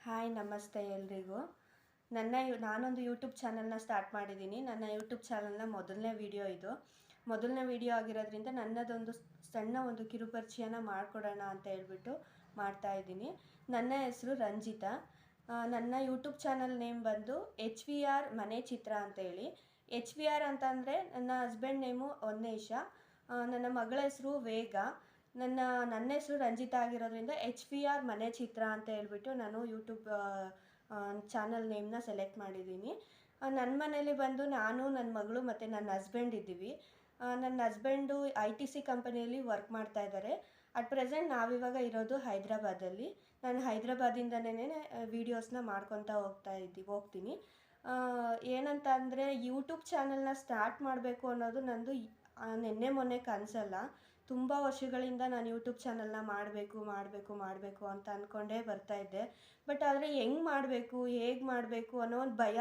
Hi ನಮಸ್ತೆ ಎಲ್ರಿಗೂ. ನನ್ನ ಯು ನಾನೊಂದು ಯೂಟ್ಯೂಬ್ ಚಾನಲ್ನ ಸ್ಟಾರ್ಟ್ ಮಾಡಿದ್ದೀನಿ. ನನ್ನ ಯೂಟ್ಯೂಬ್ ಚಾನಲ್ನ ಮೊದಲನೇ ವಿಡಿಯೋ ಇದು. ಮೊದಲನೇ ವಿಡಿಯೋ ಆಗಿರೋದ್ರಿಂದ ನನ್ನದೊಂದು ಸಣ್ಣ ಒಂದು ಕಿರುಪರಿಚಯನ ಮಾಡಿಕೊಡೋಣ ಅಂತ ಹೇಳ್ಬಿಟ್ಟು ಮಾಡ್ತಾ ಇದ್ದೀನಿ. ನನ್ನ ಹೆಸರು ರಂಜಿತಾ. ನನ್ನ ಯೂಟ್ಯೂಬ್ ಚಾನಲ್ ನೇಮ್ ಬಂದು ಎಚ್ ವಿ ಆರ್ ಮನೆ ಚಿತ್ರ ಅಂತೇಳಿ. ಎಚ್ ವಿ ಆರ್ ಅಂತಂದರೆ ನನ್ನ ಹಸ್ಬೆಂಡ್ ನೇಮು ಆ, ನನ್ನ ಮಗಳ ಹೆಸರು ವೇಗ. ನನ್ನ ನನ್ನ ಹೆಸರು ರಂಜಿತಾ ಆಗಿರೋದ್ರಿಂದ ಎಚ್ ವಿ ಆರ್ ಮನೆ ಚಿತ್ರ ಅಂತ ಹೇಳ್ಬಿಟ್ಟು ನಾನು ಯೂಟ್ಯೂಬ್ ಚಾನಲ್ ನೇಮ್ನ ಸೆಲೆಕ್ಟ್ ಮಾಡಿದ್ದೀನಿ. ನನ್ನ ಮನೇಲಿ ಬಂದು ನಾನು ನನ್ನ ಮಗಳು ಮತ್ತು ನನ್ನ ಹಸ್ಬೆಂಡ್ ಇದ್ದೀವಿ. ನನ್ನ ಹಸ್ಬೆಂಡು ಐ ಟಿ ಸಿ ಕಂಪನಿಯಲ್ಲಿ ವರ್ಕ್ ಮಾಡ್ತಾ ಇದ್ದಾರೆ. ಅಟ್ ಪ್ರೆಸೆಂಟ್ ನಾವಿವಾಗ ಇರೋದು ಹೈದ್ರಾಬಾದಲ್ಲಿ. ನಾನು ಹೈದ್ರಾಬಾದಿಂದನೇ ವೀಡಿಯೋಸ್ನ ಮಾಡ್ಕೊತಾ ಹೋಗ್ತಾ ಇದ್ದೀವಿ ಹೋಗ್ತೀನಿ. ಏನಂತ ಅಂದರೆ ಯೂಟ್ಯೂಬ್ ಚಾನಲ್ನ ಸ್ಟಾರ್ಟ್ ಮಾಡಬೇಕು ಅನ್ನೋದು ನಂದು ಈ- ನಿನ್ನೆ ಮೊನ್ನೆ ಕನಸಲ್ಲ. ತುಂಬ ವರ್ಷಗಳಿಂದ ನಾನು ಯೂಟ್ಯೂಬ್ ಚಾನಲ್ನ ಮಾಡಬೇಕು ಮಾಡಬೇಕು ಮಾಡಬೇಕು ಅಂತ ಅಂದ್ಕೊಂಡೇ ಬರ್ತಾ ಇದ್ದೆ. ಬಟ್ ಆದರೆ ಹೆಂಗೆ ಮಾಡಬೇಕು, ಹೇಗೆ ಮಾಡಬೇಕು ಅನ್ನೋ ಒಂದು ಭಯ.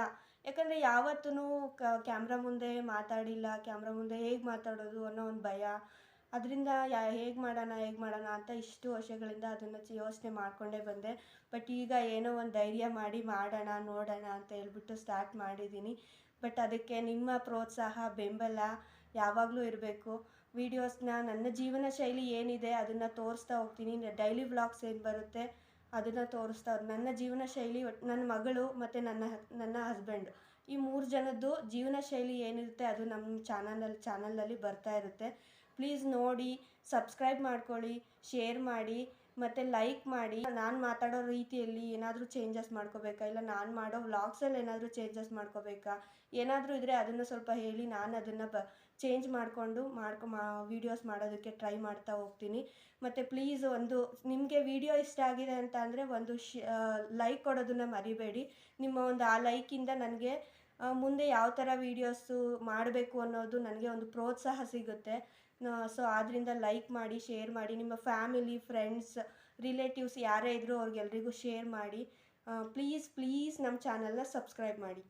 ಯಾಕಂದರೆ ಯಾವತ್ತೂ ಕ್ಯಾಮ್ರಾ ಮುಂದೆ ಮಾತಾಡಿಲ್ಲ ಕ್ಯಾಮ್ರಾ ಮುಂದೆ ಹೇಗೆ ಮಾತಾಡೋದು ಅನ್ನೋ ಒಂದು ಭಯ. ಅದರಿಂದ ಯಾ, ಹೇಗೆ ಮಾಡೋಣ ಹೇಗೆ ಮಾಡೋಣ ಅಂತ ಇಷ್ಟು ವರ್ಷಗಳಿಂದ ಅದನ್ನು ಯೋಚನೆ ಮಾಡಿಕೊಂಡೇ ಬಂದೆ. ಬಟ್ ಈಗ ಏನೋ ಒಂದು ಧೈರ್ಯ ಮಾಡಿ ಮಾಡೋಣ, ನೋಡೋಣ ಅಂತ ಹೇಳ್ಬಿಟ್ಟು ಸ್ಟಾರ್ಟ್ ಮಾಡಿದ್ದೀನಿ. ಬಟ್ ಅದಕ್ಕೆ ನಿಮ್ಮ ಪ್ರೋತ್ಸಾಹ, ಬೆಂಬಲ ಯಾವಾಗಲೂ ಇರಬೇಕು. ವೀಡಿಯೋಸ್ನ ನನ್ನ ಜೀವನ ಶೈಲಿ ಏನಿದೆ ಅದನ್ನು ತೋರಿಸ್ತಾ ಹೋಗ್ತೀನಿ. ಡೈಲಿ ವ್ಲಾಗ್ಸ್ ಏನು ಬರುತ್ತೆ ಅದನ್ನು ತೋರಿಸ್ತಾ ನನ್ನ ಜೀವನ ಶೈಲಿ ನನ್ನ ಮಗಳು ಮತ್ತು ನನ್ನ ನನ್ನ ಹಸ್ಬೆಂಡ್ ಈ ಮೂರು ಜನದ್ದು ಜೀವನ ಶೈಲಿ ಏನಿರುತ್ತೆ ಅದು ನಮ್ಮ ಚಾನಲಲ್ಲಿ ಚಾನಲಲ್ಲಿ ಬರ್ತಾ ಇರುತ್ತೆ. ಪ್ಲೀಸ್ ನೋಡಿ, ಸಬ್ಸ್ಕ್ರೈಬ್ ಮಾಡ್ಕೊಳ್ಳಿ, ಶೇರ್ ಮಾಡಿ, ಮತ್ತು ಲೈಕ್ ಮಾಡಿ. ನಾನು ಮಾತಾಡೋ ರೀತಿಯಲ್ಲಿ ಏನಾದರೂ ಚೇಂಜಸ್ ಮಾಡ್ಕೋಬೇಕಾ? ಇಲ್ಲ ನಾನು ಮಾಡೋ ವ್ಲಾಗ್ಸಲ್ಲಿ ಏನಾದರೂ ಚೇಂಜಸ್ ಮಾಡ್ಕೋಬೇಕಾ? ಏನಾದರೂ ಇದ್ದರೆ ಅದನ್ನು ಸ್ವಲ್ಪ ಹೇಳಿ, ನಾನು ಅದನ್ನು ಬ ಚೇಂಜ್ ಮಾಡಿಕೊಂಡು ಮಾಡ್ಕೊ, ಮಾ ವೀಡಿಯೋಸ್ ಮಾಡೋದಕ್ಕೆ ಟ್ರೈ ಮಾಡ್ತಾ ಹೋಗ್ತೀನಿ. ಮತ್ತು ಪ್ಲೀಸ್ ಒಂದು, ನಿಮಗೆ ವಿಡಿಯೋ ಇಷ್ಟ ಆಗಿದೆ ಅಂತ ಅಂದರೆ ಒಂದು ಶ್ ಲೈಕ್ ಕೊಡೋದನ್ನು ಮರಿಬೇಡಿ. ನಿಮ್ಮ ಒಂದು ಆ ಲೈಕಿಂದ ನನಗೆ ಮುಂದೆ ಯಾವ ಥರ ವೀಡಿಯೋಸು ಮಾಡಬೇಕು ಅನ್ನೋದು ನನಗೆ ಒಂದು ಪ್ರೋತ್ಸಾಹ ಸಿಗುತ್ತೆ. ಸೊ ಆದ್ದರಿಂದ ಲೈಕ್ ಮಾಡಿ ಶೇರ್ ಮಾಡಿ, ನಿಮ್ಮ ಫ್ಯಾಮಿಲಿ ಫ್ರೆಂಡ್ಸ್ ರಿಲೇಟಿವ್ಸ್ ಯಾರೇ ಇದ್ದರೂ ಅವ್ರಿಗೆಲ್ರಿಗೂ ಶೇರ್ ಮಾಡಿ. ಪ್ಲೀಸ್ ಪ್ಲೀಸ್ ನಮ್ಮ ಚಾನಲ್ನ ಸಬ್ಸ್ಕ್ರೈಬ್ ಮಾಡಿ.